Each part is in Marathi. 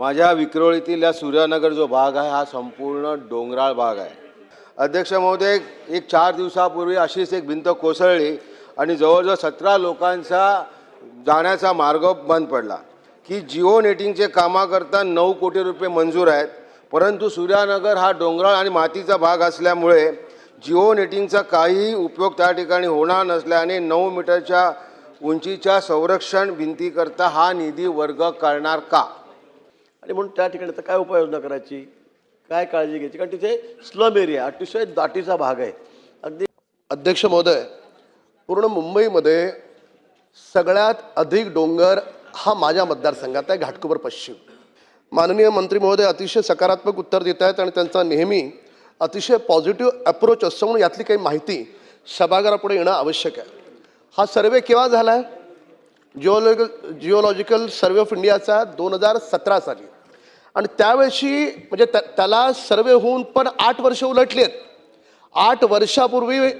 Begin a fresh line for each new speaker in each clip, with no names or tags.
माझ्या विक्रोळीतील या सूर्यानगर जो भाग आहे हा संपूर्ण डोंगराळ भाग आहे. अध्यक्ष महोदय एक चार दिवसापूर्वी अशीच एक भिंत कोसळली आणि जवळजवळ सतरा लोकांचा जाण्याचा मार्ग बंद पडला. की जिओ नेटिंगचे कामाकरता नऊ कोटी रुपये मंजूर आहेत परंतु सूर्यानगर हा डोंगराळ आणि मातीचा भाग असल्यामुळे जिओ नेटिंगचा काहीही उपयोग त्या ठिकाणी होणार नसल्याने नऊ मीटरच्या उंचीच्या संरक्षण भिंतीकरता हा निधी वर्ग करणार का?
आणि म्हणून त्या ठिकाणी तर काय उपाययोजना करायची? काय काळजी घ्यायची? कारण तिथे स्लम एरिया अतिशय दाटीचा भाग आहे. अगदी
अध्यक्ष महोदय पूर्ण मुंबईमध्ये सगळ्यात अधिक डोंगर हा माझ्या मतदारसंघात आहे घाटकोपर पश्चिम. माननीय मंत्री महोदय अतिशय सकारात्मक उत्तर देत आहेत आणि त्यांचा नेहमी अतिशय पॉझिटिव्ह अप्रोच असतो म्हणून यातली काही माहिती सभागृहापुढे येणं आवश्यक आहे. हा सर्वे केव्हा झाला आहे जिओलॉजिकल जिओलॉजिकल सर्वे ऑफ इंडियाचा दोन हजार सतरा साली. आणि त्यावेळी म्हणजे त्या- त्याला सर्वे होऊन पण आठ वर्ष उलटली आहेत. आठ वर्षापूर्वी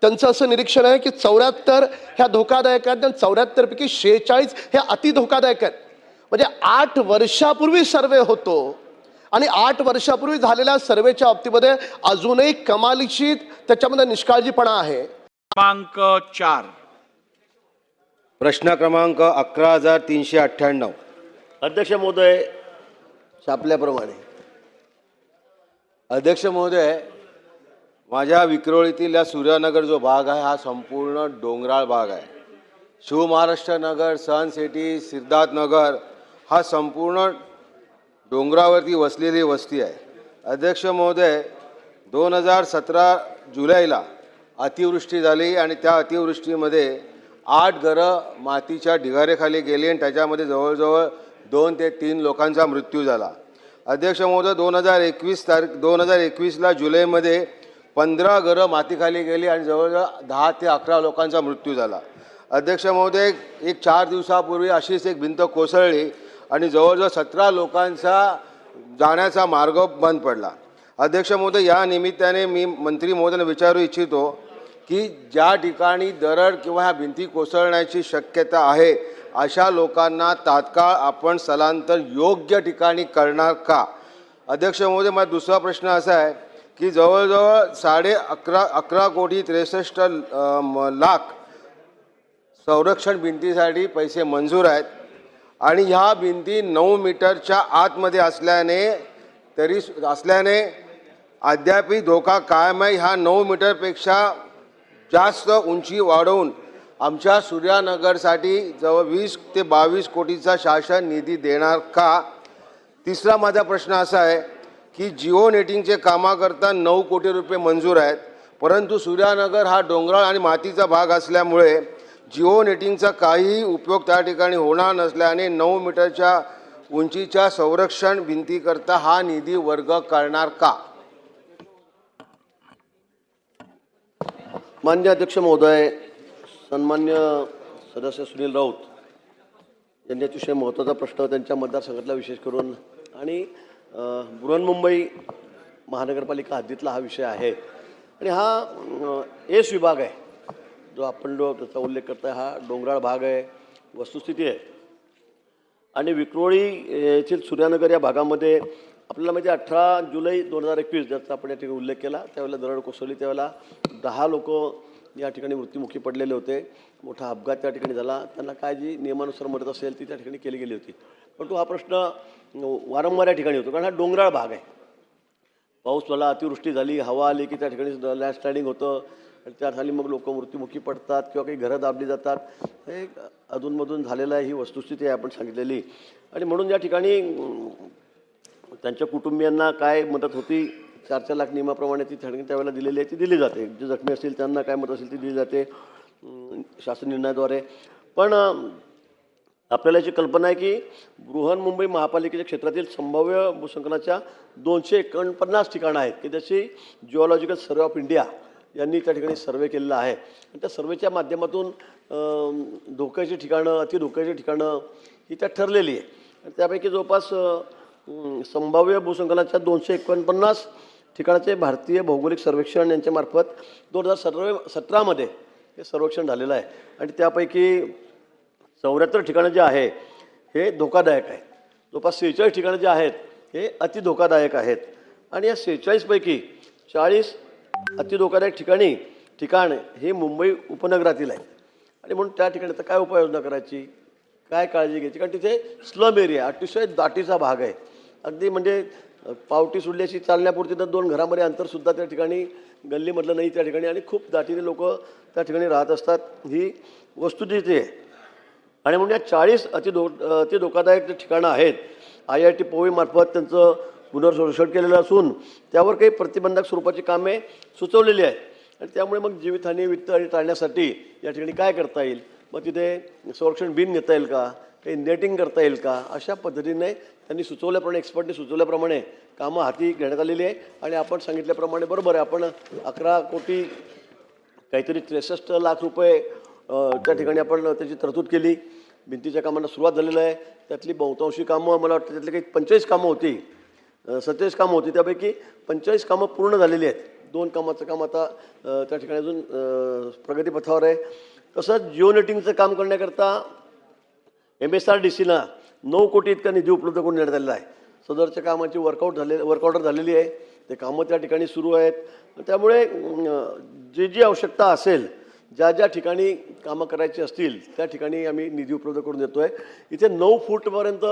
त्यांचं असं निरीक्षण आहे की चौऱ्याहत्तर ह्या धोकादायक आहेत आणि चौऱ्याहत्तरपैकी शेहेचाळीस हे अति धोकादायक आहेत. म्हणजे आठ वर्षापूर्वी सर्वे होतो आणि आठ वर्षापूर्वी झालेल्या सर्वेच्या बाबतीमध्ये अजूनही कमालीची त्याच्यामध्ये निष्काळजीपणा आहे.
क्रमांक चार.
प्रश्न क्रमांक अकरा हजार तीनशे अठ्ठ्याण्णव.
अध्यक्ष महोदय छापल्याप्रमाणे.
अध्यक्ष महोदय माझ्या विक्रोळीतील या सूर्यनगर जो भाग आहे हा संपूर्ण डोंगराळ भाग आहे. शिवमहाराष्ट्र नगर सन सिटी सिद्धार्थ नगर हा संपूर्ण डोंगरावरती वसलेली वस्ती आहे. अध्यक्ष महोदय दोन हजार सतरा जुलैला अतिवृष्टी झाली आणि त्या अतिवृष्टीमध्ये आठ घरं मातीच्या ढिगाऱ्याखाली गेली आणि त्याच्यामध्ये जवळजवळ दोन ते तीन लोकांचा मृत्यू झाला. अध्यक्ष महोदय दोन हजार एकवीस तारीख दोन हजार एकवीसला जुलैमध्ये पंधरा घरं मातीखाली गेली आणि जवळजवळ दहा ते अकरा लोकांचा मृत्यू झाला. अध्यक्ष महोदय एक चार दिवसापूर्वी अशीच एक भिंत कोसळली आणि जवळजवळ सतरा लोकांचा जाण्याचा मार्ग बंद पडला. अध्यक्ष महोदय या निमित्ताने मी मंत्री महोदयांना विचारू इच्छितो की ज्या ठिकाणी दरड किंवा ह्या भिंती कोसळण्याची शक्यता आहे अशा लोकांना तात्काळ आपण स्थलांतर योग्य ठिकाणी करणार का? अध्यक्ष महोदय माझा दुसरा प्रश्न असा आहे की जवळजवळ साडे अकरा अकरा कोटी त्रेसष्ट म- लाख संरक्षण भिंतीसाठी पैसे मंजूर आहेत आणि ह्या भिंती नऊ मीटरच्या आतमध्ये असल्याने तरी असल्याने अद्यापही धोका कायम आहे. ह्या नऊ मीटरपेक्षा जास्त उंची वाढवून आमच्या सूर्यानगरसाठी जवळ वीस ते बावीस कोटीचा शासन निधी देणार का? तिसरा माझा प्रश्न असा आहे की जिओ नेटिंगचे कामाकरता नऊ कोटी रुपये मंजूर आहेत परंतु सूर्यानगर हा डोंगराळ आणि मातीचा भाग असल्यामुळे जिओ नेटिंगचा काहीही उपयोग त्या ठिकाणी होणार नसल्याने नऊ मीटरच्या उंचीच्या संरक्षण भिंतीकरता हा निधी वर्ग करणार का?
मान्य अध्यक्ष महोदय सन्मान्य सदस्य सुनील राऊत यांनी अतिशय महत्त्वाचा प्रश्न त्यांच्या मतदारसंघातला विशेष करून आणि बृहन्मुंबई महानगरपालिका हद्दीतला हा विषय आहे. आणि हा एस विभाग आहे जो आपण जो त्याचा उल्लेख करतो हा डोंगराळ भाग आहे वस्तुस्थिती आहे. आणि विक्रोळी येथील सूर्यानगर या भागामध्ये आपल्याला म्हणजे अठरा जुलै दोन हजार एकवीस ज्याचा आपण या ठिकाणी उल्लेख केला त्यावेळेला दरड कोसळली त्यावेळेला दहा लोक या ठिकाणी मृत्युमुखी पडलेले होते. मोठा अपघात त्या ठिकाणी झाला. त्यांना काय जी नियमानुसार मदत असेल ती त्या ठिकाणी केली गेली होती. परंतु हा प्रश्न वारंवार या ठिकाणी होतो. कारण हा डोंगराळ भाग आहे. पाऊस झाला अतिवृष्टी झाली हवा आली की त्या ठिकाणी लँडस्लायडिंग होतं. आणि त्या खाली मग लोक मृत्युमुखी पडतात किंवा काही घरं दाबली जातात. हे अधूनमधून झालेलं आहे ही वस्तुस्थिती आहे आपण सांगितलेली. आणि म्हणून या ठिकाणी त्यांच्या कुटुंबियांना काय मदत होती? चार चार लाख नियमाप्रमाणे ती ठिकाणी त्यावेळेला दिलेली आहे ती दिली जाते. जे जखमी असतील त्यांना काय मत असेल ती दिली जाते शासन निर्णयाद्वारे. पण आपल्याला याची कल्पना आहे की बृहन्मुंबई महापालिकेच्या क्षेत्रातील संभाव्य भूसंकलाच्या दोनशे एकोणपन्नास ठिकाणं आहेत की त्याची जिओलॉजिकल सर्वे ऑफ इंडिया यांनी त्या ठिकाणी सर्वे केलेला आहे. आणि त्या सर्वेच्या माध्यमातून धोक्याची ठिकाणं अतिधोक्याची ठिकाणं ही त्यात ठरलेली आहे. त्यापैकी जवळपास संभाव्य भूसंकनाच्या दोनशे एकोणपन्नास ठिकाणाचे भारतीय भौगोलिक सर्वेक्षण यांच्यामार्फत दोन हजार सतरा सतरामध्ये हे सर्वेक्षण झालेलं आहे. आणि त्यापैकी चौऱ्याहत्तर ठिकाणं जे आहे हे धोकादायक आहे जवळपास सेहेचाळीस ठिकाणं जे आहेत हे अति धोकादायक आहेत. आणि या सेहेचाळीसपैकी चाळीस अति धोकादायक ठिकाणी ठिकाण हे मुंबई उपनगरातील आहे आणि म्हणून त्या ठिकाणी आता काय उपाययोजना करायची? काय काळजी घ्यायची? कारण तिथे स्लम एरिया अतिशय दाटीचा भाग आहे. अगदी म्हणजे पावटी सुटली अशी चालण्यापुरती तर दोन घरामध्ये अंतरसुद्धा त्या ठिकाणी गल्लीमधलं नाही त्या ठिकाणी आणि खूप दाटीने लोक त्या ठिकाणी राहत असतात. ही वस्तुस्थिती आहे. आणि म्हणून या चाळीस अति धो अति धोकादायक ठिकाणं आहेत आय आय टी पोवीमार्फत त्यांचं पुनर्संरक्षण केलेलं असून त्यावर काही प्रतिबंधक स्वरूपाची कामे सुचवलेली आहेत. आणि त्यामुळे मग जीवितहानी वित्त आणि टाळण्यासाठी या ठिकाणी काय करता येईल? मग तिथे संरक्षण बिन घेता येईल का? काही नेटिंग करता येईल का? अशा पद्धतीने त्यांनी सुचवल्याप्रमाणे एक्सपर्टने सुचवल्याप्रमाणे कामं हाती घेण्यात आलेली आहे. आणि आपण सांगितल्याप्रमाणे बरोबर आहे. आपण अकरा कोटी काहीतरी त्रेसष्ट लाख रुपये त्या ठिकाणी आपण त्याची तरतूद केली भिंतीच्या कामांना सुरुवात झालेलं आहे. त्यातली बहुतांशी कामं मला वाटतं त्यातली काही पंचेचाळीस कामं होती. सत्तेचाळीस कामं होती. त्यापैकी पंचेचाळीस कामं पूर्ण झालेली आहेत. दोन कामाचं काम आता त्या ठिकाणी अजून प्रगतीपथावर आहे. तसंच जिओ नेटिंगचं काम करण्याकरता एम एस आर डी सीला नऊ कोटी इतका निधी उपलब्ध करून देण्यात आलेला आहे. सदरच्या कामाची वर्कआउट झाले वर्कआउटर झालेली आहे. ते कामं त्या ठिकाणी सुरू आहेत. त्यामुळे जी जी आवश्यकता असेल ज्या ज्या ठिकाणी कामं करायची असतील त्या ठिकाणी आम्ही निधी उपलब्ध करून देतो आहे इथे नऊ फूटपर्यंत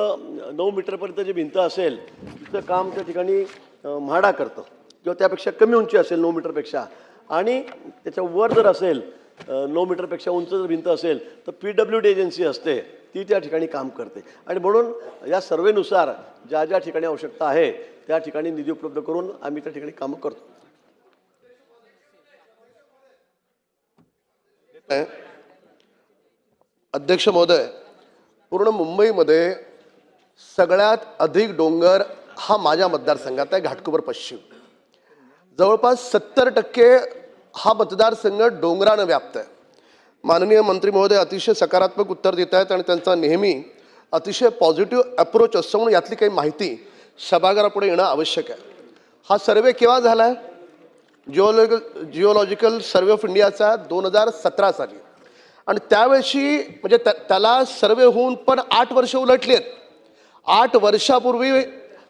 नऊ मीटरपर्यंत जी भिंत असेल तिचं काम त्या ठिकाणी म्हाडा करतं. किंवा त्यापेक्षा कमी उंची असेल नऊ मीटरपेक्षा. आणि त्याच्या वर जर असेल नऊ मीटरपेक्षा उंच जर भिंत असेल तर पी डब्ल्यू डी एजन्सी असते. ती त्या ठिकाणी काम करते. आणि म्हणून या सर्वेनुसार ज्या ज्या ठिकाणी आवश्यकता आहे त्या ठिकाणी निधी उपलब्ध करून आम्ही त्या ठिकाणी कामं करतो.
अध्यक्ष महोदय पूर्ण मुंबईमध्ये सगळ्यात अधिक डोंगर हा माझ्या मतदारसंघात आहे घाटकोपर पश्चिम. जवळपास सत्तर टक्के हा मतदारसंघ डोंगरानं व्याप्त आहे. माननीय मंत्री महोदय अतिशय सकारात्मक उत्तर देत आहेत आणि त्यांचा नेहमी अतिशय पॉझिटिव्ह अप्रोच असतो म्हणून यातली काही माहिती सभागारापुढे येणं आवश्यक आहे. हा सर्वे केव्हा झाला आहे जिओलॉजिकल जिओलॉजिकल सर्वे ऑफ इंडियाचा दोन हजार सतरा साली. आणि त्यावेळी म्हणजे त्या- त्याला सर्वे होऊन पण आठ वर्ष उलटली आहेत. आठ वर्षापूर्वी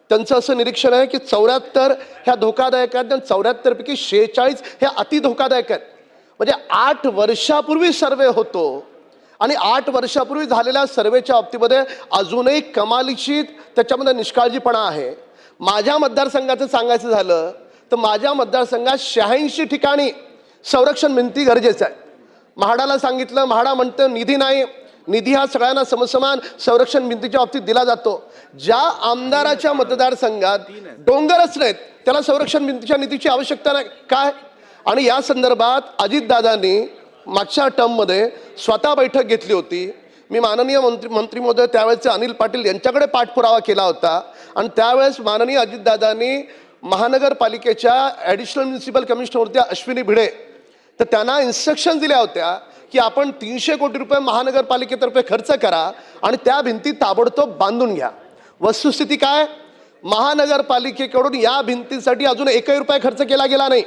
त्यांचं असं निरीक्षण आहे की चौऱ्याहत्तर ह्या धोकादायक आहेत आणि चौऱ्याहत्तरपैकी शेहेचाळीस ह्या अति धोकादायक आहेत. म्हणजे आठ वर्षापूर्वी सर्वे होतो. आणि आठ वर्षापूर्वी झालेल्या सर्वेच्या बाबतीमध्ये अजूनही कमालीची त्याच्यामध्ये निष्काळजीपणा आहे. माझ्या मतदारसंघाचं सांगायचं झालं तर माझ्या मतदारसंघात शहाऐंशी ठिकाणी संरक्षण भिंती गरजेचं आहे. म्हाडाला सांगितलं म्हाडा म्हणतं निधी नाही निधी हा सगळ्यांना समसमान संरक्षण भिंतीच्या बाबतीत दिला जातो. ज्या आमदाराच्या मतदारसंघात डोंगरच नाहीत त्याला संरक्षण भिंतीच्या निधीची आवश्यकता नाही. काय? आणि या संदर्भात अजितदादांनी मागच्या टर्ममध्ये स्वतः बैठक घेतली होती. मी माननीय मंत्री मंत्री महोदय त्यावेळेचे अनिल पाटील यांच्याकडे पाठपुरावा केला होता. आणि त्यावेळेस माननीय अजितदादांनी महानगरपालिकेच्या ॲडिशनल म्युन्सिपल कमिशनर होत्या अश्विनी भिडे तर त्यांना इन्स्ट्रक्शन दिल्या होत्या की आपण तीनशे कोटी रुपये महानगरपालिकेतर्फे खर्च करा आणि त्या भिंती ताबडतोब बांधून घ्या. वस्तुस्थिती काय? महानगरपालिकेकडून या भिंतीसाठी अजून एकही रुपये खर्च केला गेला नाही.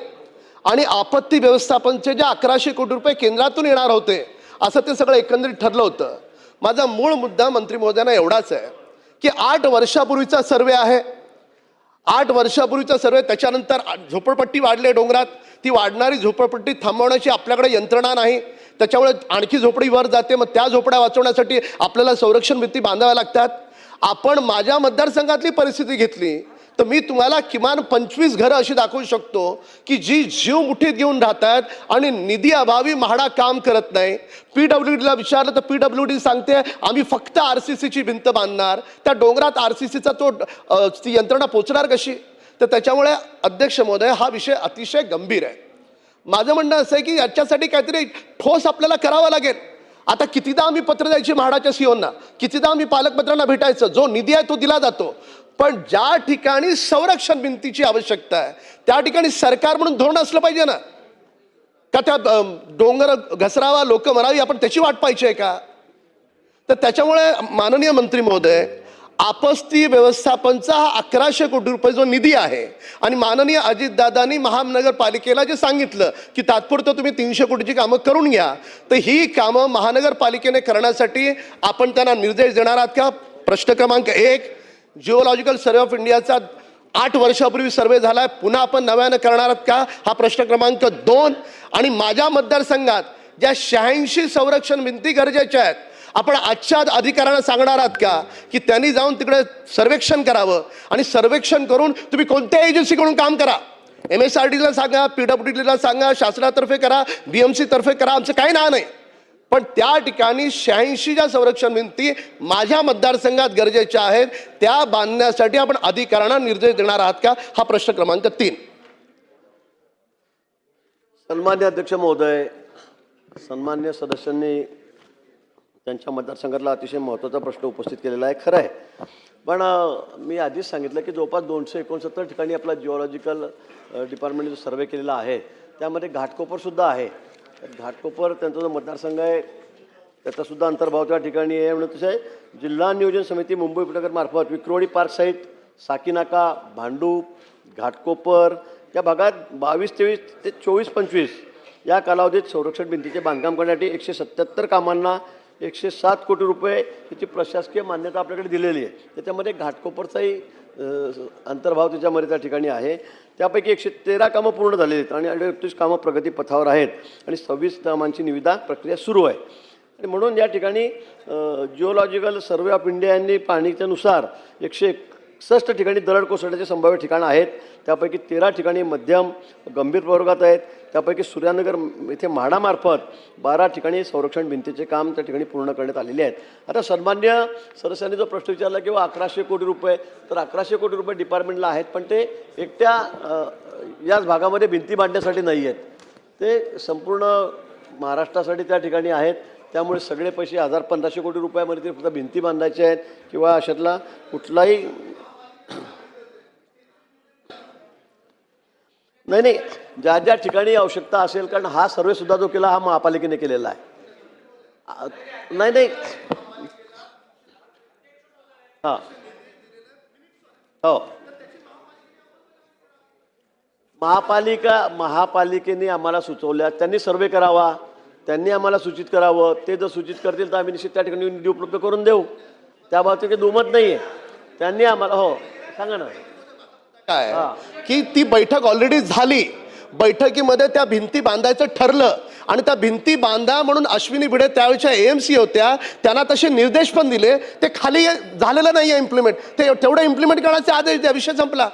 आणि आपत्ती व्यवस्थापनचे जे अकराशे कोटी रुपये केंद्रातून येणार होते असं ते सगळं एकंदरीत ठरलं होतं. माझा मूळ मुद्दा मंत्री महोदयांना एवढाच आहे की आठ वर्षापूर्वीचा सर्वे आहे. आठ वर्षापूर्वीचा सर्वे त्याच्यानंतर झोपडपट्टी वाढली डोंगरात. ती वाढणारी झोपडपट्टी थांबवण्याची आपल्याकडे यंत्रणा नाही. त्याच्यामुळे आणखी झोपडी वर जाते मग त्या झोपड्या वाचवण्यासाठी आपल्याला संरक्षण भीती बांधाव्या लागतात. आपण माझ्या मतदारसंघातली परिस्थिती घेतली तर मी तुम्हाला किमान पंचवीस घरं अशी दाखवू शकतो की जी जीव मुठीत घेऊन राहतात आणि निधी अभावी म्हाडा काम करत नाही. पी डब्ल्यू डीला विचारलं तर पी डब्ल्यू डी सांगते आम्ही फक्त आर सी सीची भिंत बांधणार. त्या डोंगरात आर सी सीचा तो ती यंत्रणा पोचणार कशी? तर त्याच्यामुळे अध्यक्ष महोदय हा विषय अतिशय गंभीर आहे. माझं म्हणणं असं आहे की याच्यासाठी काहीतरी ठोस आपल्याला करावा लागेल. आता कितीदा आम्ही पत्र द्यायची म्हाडाच्या सीओना? कितीदा आम्ही पालकमंत्र्यांना भेटायचं? जो निधी आहे तो दिला जातो. पण ज्या ठिकाणी संरक्षण भिंतीची आवश्यकता आहे त्या ठिकाणी सरकार म्हणून धोरण असलं पाहिजे ना. का त्या डोंगर घसरावा लोक मरावी आपण त्याची वाट पाहिजे का? तर त्याच्यामुळे माननीय मंत्री महोदय आपत्ती व्यवस्थापनचा हा अकराशे कोटी रुपये जो निधी आहे आणि माननीय अजितदादांनी महानगरपालिकेला जे सांगितलं की तात्पुरतं तुम्ही तीनशे कोटीची कामं करून घ्या तर ही कामं महानगरपालिकेने करण्यासाठी आपण त्यांना निर्देश देणार आहात का? प्रश्न क्रमांक एक जिओलॉजिकल सर्वे ऑफ इंडियाचा आठ वर्षापूर्वी सर्वे झाला आहे पुन्हा आपण नव्यानं करणार आहात का? हा प्रश्न क्रमांक दोन. आणि माझ्या मतदारसंघात ज्या शहाऐंशी संरक्षण भिंती गरजेच्या आहेत आपण आजच्या अधिकाऱ्यांना सांगणार आहात का? की त्यांनी जाऊन तिकडे सर्वेक्षण करावं. आणि सर्वेक्षण करून तुम्ही कोणत्या एजन्सीकडून काम करा? एम एस आर डीला सांगा पी डब्ल्यू डीला सांगा शासनातर्फे करा बी एम सी तर्फे करा. आमचं काही नाव नाही. पण त्या ठिकाणी शहाऐंशी ज्या संरक्षण भिंती माझ्या मतदारसंघात गरजेच्या आहेत. त्या बांधण्यासाठी आपण अधिकाऱ्यांना निर्देश देणार आहात का? हा प्रश्न क्रमांक तीन.
सन्मान्य अध्यक्ष महोदय सन्मान्य सदस्यांनी त्यांच्या मतदारसंघातला अतिशय महत्त्वाचा प्रश्न उपस्थित केलेला आहे. खरं आहे. पण मी आधीच सांगितलं की जवळपास दोनशे एकोणसत्तर ठिकाणी आपला जिओलॉजिकल डिपार्टमेंटने जो सर्वे केलेला आहे त्यामध्ये घाटकोपरसुद्धा आहे. घाटकोपर त्यांचा जो मतदारसंघ आहे त्याचासुद्धा अंतर्भाव त्या ठिकाणी आहे. म्हणून तसं आहे जिल्हा नियोजन समिती मुंबई उपनगरमार्फत विक्रोळी पार्क साईट साकीनाका भांडूप घाटकोपर या भागात बावीस तेवीस ते चोवीस पंचवीस या कालावधीत संरक्षण भिंतीचे बांधकाम करण्यासाठी एकशे सत्याहत्तर कामांना एकशे सात कोटी रुपये त्याची प्रशासकीय मान्यता आपल्याकडे दिलेली आहे. त्याच्यामध्ये घाटकोपरचाही अंतर्भाव त्याच्यामध्ये त्या ठिकाणी आहे. त्यापैकी एकशे तेरा कामं पूर्ण झालेली आहेत आणि अडतीस कामं प्रगतीपथावर आहेत आणि सव्वीस कामांची निविदा प्रक्रिया सुरू आहे. आणि म्हणून या ठिकाणी जिओलॉजिकल सर्वे ऑफ इंडिया यांनी पाहणीच्यानुसार एकशे एकसष्ट ठिकाणी दरड कोसळण्याचे संभाव्य ठिकाणं आहेत. त्यापैकी तेरा ठिकाणी मध्यम गंभीर प्रवर्गात आहेत. त्यापैकी सूर्यानगर येथे म्हाडामार्फत बारा ठिकाणी संरक्षण भिंतीचे काम त्या ठिकाणी पूर्ण करण्यात आलेले आहेत. आता सन्मान्य सदस्यांनी जो प्रश्न विचारला किंवा अकराशे कोटी रुपये तर अकराशे कोटी रुपये डिपार्टमेंटला आहेत पण ते एकट्या याच भागामध्ये भिंती बांधण्यासाठी नाही आहेत. ते संपूर्ण महाराष्ट्रासाठी त्या ठिकाणी आहेत. त्यामुळे सगळे पैसे हजार पंधराशे कोटी रुपयामध्ये ते फक्त भिंती बांधायचे आहेत किंवा अशातला कुठलाही नाही नाही. ज्या ज्या ठिकाणी आवश्यकता असेल कारण हा सर्वे सुद्धा जो केला हा महापालिकेने केलेला आहे. नाही नाही. हा. हो. महापालिका महापालिकेने आम्हाला सुचवल्या. त्यांनी सर्वे करावा. त्यांनी आम्हाला सूचित करावं. ते जर सूचित करतील तर आम्ही निश्चित त्या ठिकाणी निधी उपलब्ध करून देऊ. त्याबाबतीत काही दुमत नाही आहे त्यांनी आम्हाला हो. सांगा ना
काय?
हा.
की ती बैठक ऑलरेडी झाली. बैठकीमध्ये त्या भिंती बांधायचं ठरलं. आणि त्या भिंती बांधा म्हणून अश्विनी भिडे त्यावेळेच्या एएमसी होत्या. त्यांना तसे निर्देश पण दिले. ते खाली झालेलं नाही आहे इम्प्लिमेंट ते तेवढं इम्प्लिमेंट करण्याचे आदेश द्या. विषय संपला.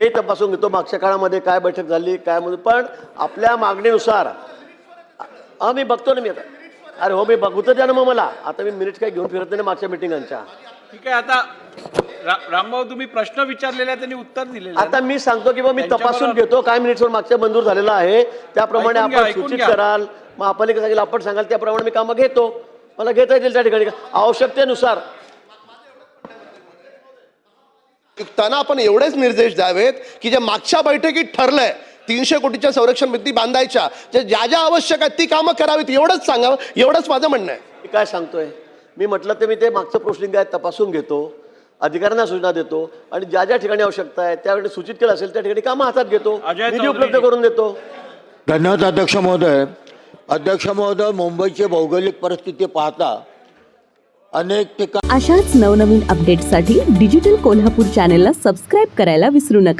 हे तपासून घेतो. मागच्या काळामध्ये काय बैठक झाली काय म्हणून. पण आपल्या मागणीनुसार हा मी बघतो ना मी आता. अरे हो मी बघू तर द्या ना मग मला. आता मी मिनिट काय घेऊन फिरत नाही ना मागच्या मिटिंगांच्या
ठीक आहे आता रा- रामभाऊ तुम्ही प्रश्न विचारलेला आहे, त्यांनी उत्तर दिलेलं आहे.
आता मी सांगतो की बा मी तपासून घेतो काय मिनिट्सवर मागच्या मंजूर झालेला आहे. त्याप्रमाणे
ऐकून घ्या,
आपण
ऐकून
सूचित
घ्या.
कराल. महापालिका सांगेल आपण सांगाल त्याप्रमाणे मी कामं घेतो. मला घेता येतील त्या ठिकाणी. आवश्यकतेनुसार.
आपण एवढेच निर्देश द्यावेत की जे मागच्या बैठकीत ठरलंय तीनशे कोटीच्या संरक्षण भिंती बांधायच्या. जे ज्या ज्या आवश्यक आहेत ती कामं करावीत एवढंच सांगावं एवढंच माझं म्हणणं आहे.
मी काय सांगतोय? मी म्हटलं ते मी ते मागचं प्रोसिडिंग आहे तपासून घेतो अधिकाऱ्यांना सूचना देतो आणि ज्या ज्या ठिकाणी आवश्यकता आहे त्यावेळी सूचित केलं असेल त्या ठिकाणी कामं हातात घेतो निधी. उपलब्ध करून देतो.
धन्यवाद अध्यक्ष महोदय. अध्यक्ष महोदय मुंबईची भौगोलिक परिस्थिती पाहता अनेक ठिकाणी
अशाच नवनवीन अपडेट्ससाठी डिजिटल कोल्हापूर चॅनेलला सबस्क्राईब करायला विसरू नका.